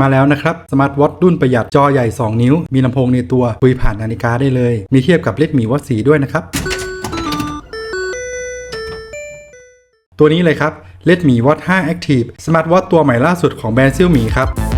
มาแล้วนะครับสมาร์ทวอทรุ่นประหยัดจอใหญ่ 2 นิ้ว มีลำโพงในตัวคุยผ่านนาฬิกาได้เลย มีเทียบกับเลดมีวอทสีด้วยนะครับ ตัวนี้เลยครับเลดมีวอท5 Active สมาร์ทวอทตัวใหม่ล่าสุดของแบรนด์ซิ่วหมีครับ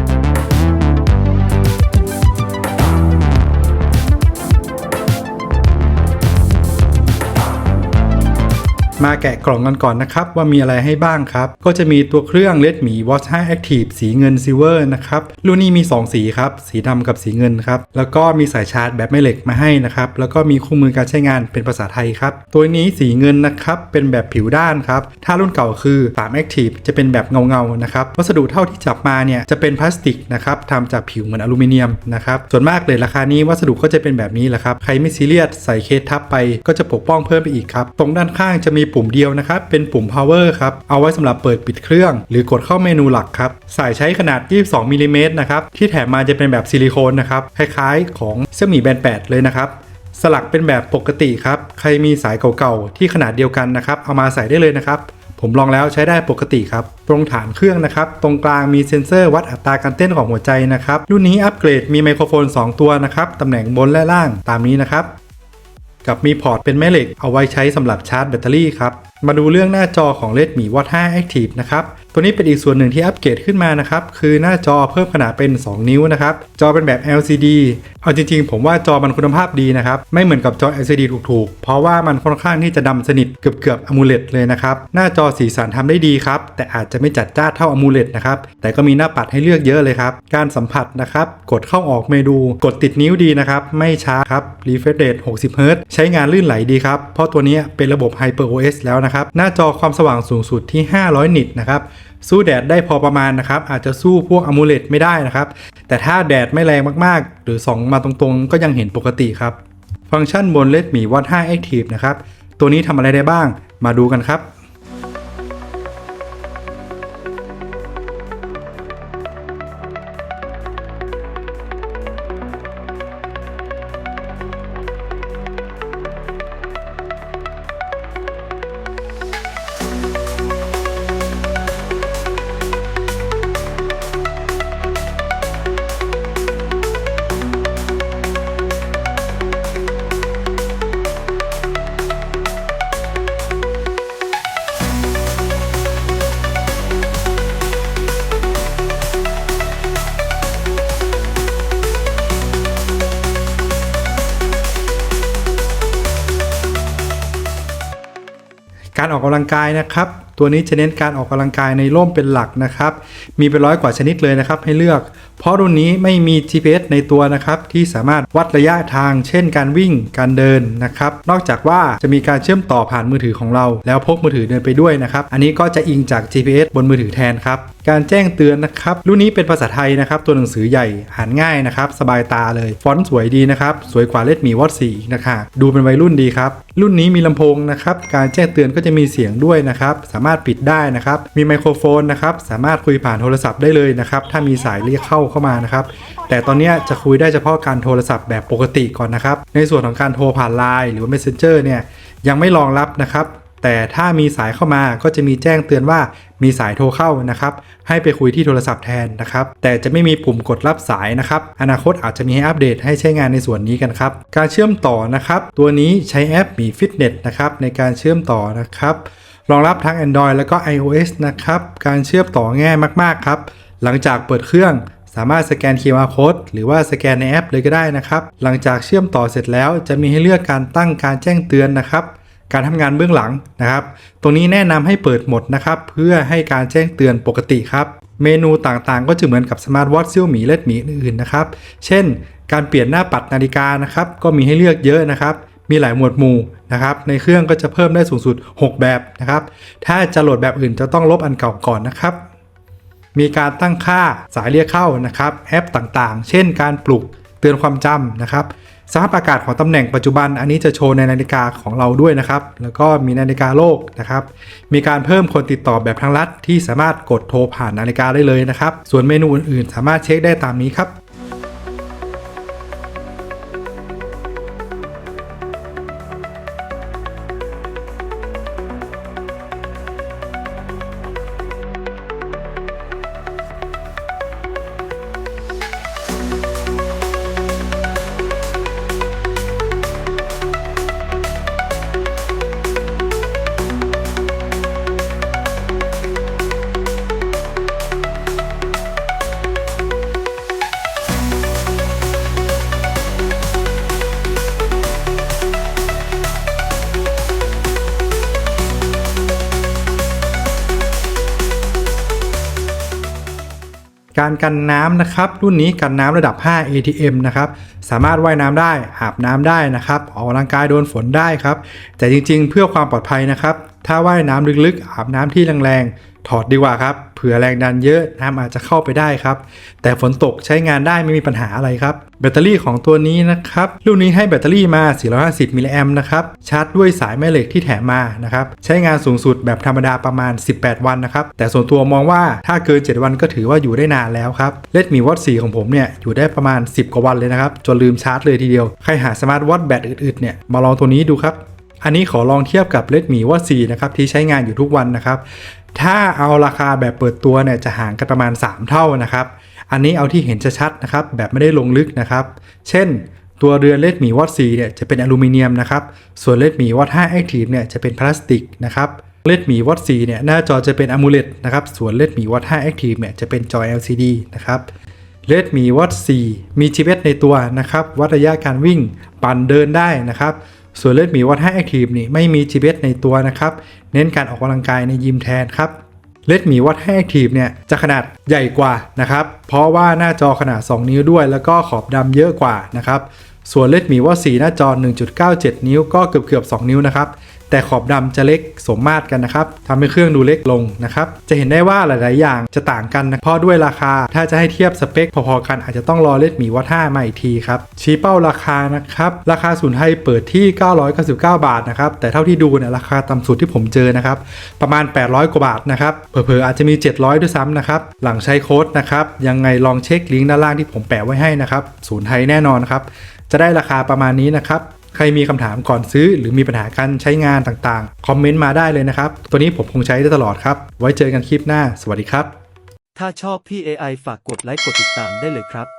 มาแกะกล่องกันก่อนนะครับว่ามีอะไรให้บ้างครับ ก็จะมีตัวเครื่อง Redmi Watch 5 Active สีเงิน Silver นะครับ รุ่นนี้มี 2 สีครับ สีดำกับสีเงินครับ แล้วก็มีสายชาร์จแบบไม่เหล็กมาให้นะครับ แล้วก็มีคู่มือการใช้งานเป็นภาษาไทยครับ ตัวนี้สีเงินนะครับ เป็นแบบผิวด้านครับ ถ้ารุ่นเก่าคือ3 Active จะเป็นแบบเงาๆนะครับ วัสดุเท่าที่จับมาเนี่ยจะเป็นพลาสติกนะครับทำจากผิวเหมือนอลูมิเนียมนะครับ ส่วนมากเลยราคานี้วัสดุก็จะเป็นแบบนี้แหละครับ ใครไม่ซีเรียสใส่เคสทับไปก็จะปกป้องเพิ่มไปอีกครับ ตรงด้านข้างจะมีปุ่มเดียวนะครับ เป็นปุ่ม power ครับ เอาไว้สำหรับเปิดปิดเครื่อง หรือกดเข้าเมนูหลักครับ สายใช้ขนาด 22มิลลิเมตรนะครับ ที่แถมมาจะเป็นแบบซิลิโคนนะครับ คล้ายๆ ของ Xiaomi Band 8เลยนะครับ สลักเป็นแบบปกติครับ ใครมีสายเก่าๆ ที่ขนาดเดียวกันนะครับ เอามาใส่ได้เลยนะครับผมลองแล้วใช้ได้ปกติครับ ตรงฐานเครื่องนะครับ ตรงกลางมีเซ็นเซอร์วัดอัตราการเต้นของหัวใจนะครับ รุ่นนี้อัปเกรดมีไมโครโฟน 2 ตัวนะครับ ตำแหน่งบนและล่างตามนี้นะครับ กับมีพอร์ตเป็นแม่เหล็กเอาไว้ใช้สำหรับชาร์จแบตเตอรี่ครับมาดูเรื่องหน้าจอของ Redmi Watch 5 Active นะครับ ตัวนี้เป็นอีกส่วนหนึ่งที่อัปเกรดขึ้นมานะครับ คือหน้าจอเพิ่มขนาดเป็น 2 นิ้วนะครับ จอเป็นแบบ LCD เอาจริงๆ ผมว่าจอมันคุณภาพดีนะครับ ไม่เหมือนกับจอ LCD ถูกๆ เพราะว่ามันค่อนข้างที่จะดำสนิทเกือบๆ AMOLED เลยนะครับ หน้าจอสีสันทำได้ดีครับ แต่อาจจะไม่จัดจ้าเท่า AMOLED นะครับ แต่ก็มีหน้าปัดให้เลือกเยอะเลยครับ การสัมผัสนะครับ กดเข้าออกเมนู กดติดนิ้วดีนะครับ ไม่ช้าครับ refresh rate 60 Hz ใช้งานลื่นไหลดีครับ เพราะตัวนี้เป็นระบบ Hyper OS แล้วนะครับหน้าจอความสว่างสูงสุดที่ 500 นิตนะครับสู้แดดได้พอประมาณนะครับอาจจะสู้พวก AMOLED ไม่ได้นะครับแต่ถ้าแดดไม่แรงมากๆ หรือส่องมาตรงๆ ก็ยังเห็นปกติครับ ฟังก์ชันบนเลดมีวัด5 Active นะครับตัวนี้ทำอะไรได้บ้างมาดูกันครับ การออกกำลังกายนะครับตัวนี้จะเน้นการออกกำลังกายในร่มเป็นหลักนะครับ มีเป็นร้อยกว่าชนิดเลยนะครับ ให้เลือก เพราะรุ่นนี้ไม่มี GPS ในตัวนะครับ ที่สามารถวัดระยะทาง เช่น การวิ่ง การเดินนะครับ นอกจากว่าจะมีการเชื่อมต่อผ่านมือถือของเรา แล้วพกมือถือเดินไปด้วยนะครับ อันนี้ก็จะอิงจาก GPS บนมือถือแทนครับ การแจ้งเตือนนะครับ รุ่นนี้เป็นภาษาไทยนะครับ ตัวหนังสือใหญ่อ่านง่ายนะครับ สบายตาเลย ฟอนต์สวยดีนะครับ สวยกว่า Redmi Watch 4อีกนะคะดูเป็นวัยรุ่นดีครับ รุ่นนี้มีลำโพงนะครับการแจ้งเตือนก็จะมีเสียงด้วยนะครับ สามารถปิดได้นะครับ มีไมโครโฟนนะครับ สามารถคุยผ่านโทรศัพท์ได้เลยนะครับ ถ้ามีสายเรียกเข้าเข้ามานะครับ แต่ตอนนี้จะคุยได้เฉพาะการโทรศัพท์แบบปกติก่อนนะครับ ในส่วนของการโทรผ่านไลน์หรือว่า Messenger เนี่ยยังไม่รองรับนะครับ แต่ถ้ามีสายเข้ามาก็จะมีแจ้งเตือนว่ามีสายโทรเข้านะครับ ให้ไปคุยที่โทรศัพท์แทนนะครับ แต่จะไม่มีปุ่มกดรับสายนะครับ อนาคตอาจจะมีให้อัปเดตให้ใช้งานในส่วนนี้กันครับ การเชื่อมต่อนะครับ ตัวนี้ใช้แอปมี Fitness นะครับในการเชื่อมต่อนะครับ รองรับทั้ง Android แล้วก็ iOS นะครับ การเชื่อมต่อง่ายมากๆครับ หลังจากเปิดเครื่องสามารถสแกน QR code หรือว่าสแกนในแอปเลยก็ได้นะครับ หลังจากเชื่อมต่อเสร็จแล้วจะมีให้เลือกการตั้งการแจ้งเตือนนะครับ การทำงานเบื้องหลังนะครับ ตรงนี้แนะนำให้เปิดหมดนะครับ เพื่อให้การแจ้งเตือนปกติครับ เมนูต่างๆ ก็จะเหมือนกับสมาร์ทวอท Xiaomi Redmi อื่นๆนะครับ เช่น การเปลี่ยนหน้าปัดนาฬิกานะครับ ก็มีให้เลือกเยอะนะครับ มีหลายหมวดหมู่นะครับ ในเครื่องก็จะเพิ่มได้สูงสุด 6 แบบนะครับ ถ้าจะโหลดแบบอื่นจะต้องลบอันเก่าก่อนนะครับมีการตั้งค่าสายเรียกเข้านะครับ แอปต่างๆ เช่นการปลุกเตือนความจำนะครับ สภาพอากาศของตำแหน่งปัจจุบัน อันนี้จะโชว์ในนาฬิกาของเราด้วยนะครับ แล้วก็มีนาฬิกาโลกนะครับ มีการเพิ่มคนติดต่อแบบทางลัด ที่สามารถกดโทรผ่านนาฬิกาได้เลยนะครับ ส่วนเมนูอื่นๆ สามารถเช็คได้ตามนี้ครับ การกันน้ำนะครับรุ่นนี้กันน้ำระดับ 5 ATM นะครับสามารถว่ายน้ำได้อาบน้ำได้นะครับออกกำลังกายโดนฝนได้ครับแต่จริงๆ เพื่อความปลอดภัยนะครับ ถ้าว่ายน้ำลึกๆ อาบน้ำที่แรงๆ ถอดดีกว่าครับ เผื่อแรงดันเยอะน้ำอาจจะเข้าไปได้ครับ แต่ฝนตกใช้งานได้ไม่มีปัญหาอะไรครับ แบตเตอรี่ของตัวนี้นะครับ รุ่นนี้ให้แบตเตอรี่มา 450 มิลลิแอมป์นะครับ ชาร์จด้วยสายแม่เหล็กที่แถมมานะครับ ใช้งานสูงสุดแบบธรรมดาประมาณ 18 วันนะครับ แต่ส่วนตัวมองว่าถ้าเกิน 7 วันก็ถือว่าอยู่ได้นานแล้วครับเลดมีวอต4ของผมเนี่ยอยู่ได้ประมาณ 10 กว่าวันเลยนะครับ จนลืมชาร์จเลยทีเดียว ใครหาสมาร์ทวอทแบตอื่นๆเนี่ยมาลองตัวนี้ดูครับ อันนี้ขอลองเทียบกับ Redmi Watch 4นะครับที่ใช้งานอยู่ทุกวันนะครับ ถ้าเอาราคาแบบเปิดตัวเนี่ยจะห่างกันประมาณ 3 เท่านะครับ อันนี้เอาที่เห็นชัดๆนะครับแบบไม่ได้ลงลึกนะครับ เช่นตัวเรือน Redmi Watch 4เนี่ยจะเป็นอลูมิเนียมนะครับ ส่วน Redmi Watch 5 Active เนี่ยจะเป็นพลาสติกนะครับ Redmi Watch 4เนี่ยหน้าจอจะเป็น AMOLED นะครับ ส่วน Redmi Watch 5 Active เนี่ยจะเป็นจอ LCD นะครับ Redmi Watch 4มี GPS ในตัวนะครับ วัดระยะการวิ่ง ปั่นเดินได้นะครับ ส่วนเล็ดหมีวัตถัยแอคทีฟนี่ไม่มี GPS ในตัวนะครับ เน้นการออกกำลังกายในยิมแทนครับเลดหมีวัดให้แอคทีฟเนี่ยจะขนาดใหญ่กว่านะครับ เพราะว่าหน้าจอขนาด 2 นิ้วด้วย แล้วก็ขอบดำเยอะกว่านะครับ ส่วน Redmi Watch 4หน้าจอ 1.97 นิ้วก็เกือบเกือบๆ2นิ้วนะครับ แต่ขอบดำจะเล็กสมมาตรกันนะครับทำให้เครื่องดูเล็กลงนะครับ จะเห็นได้ว่าหลาย ๆ อย่างจะต่างกันนะเพราะด้วยราคา ถ้าจะให้เทียบสเปคพอ ๆ กันอาจจะต้องรอ Redmi Watch 5มาอีกทีครับ ชี้เป้าราคานะครับ ราคาศูนย์ไทยเปิดที่ 999 บาทนะครับ แต่เท่าที่ดูเนี่ยราคาต่ำสุดที่ผมเจอนะครับ ประมาณ 800 กว่าบาทนะครับ เผลอ ๆ อาจจะมี 700 ด้วยซ้ำนะครับ หลังใช้โค้ดนะครับ ยังไงลองเช็คลิงก์ด้านล่างที่ผมแปะไว้ให้นะครับ ศูนย์ไทยแน่นอนครับ จะได้ราคาประมาณนี้นะครับ ใครมีคำถามก่อนซื้อ หรือมีปัญหาการใช้งานต่างๆ คอมเมนต์มาได้เลยนะครับ ตัวนี้ผมคงใช้ได้ตลอดครับ ไว้เจอกันคลิปหน้า สวัสดีครับ ถ้าชอบพี่ AI ฝากกดไลค์กดติดตามได้เลยครับ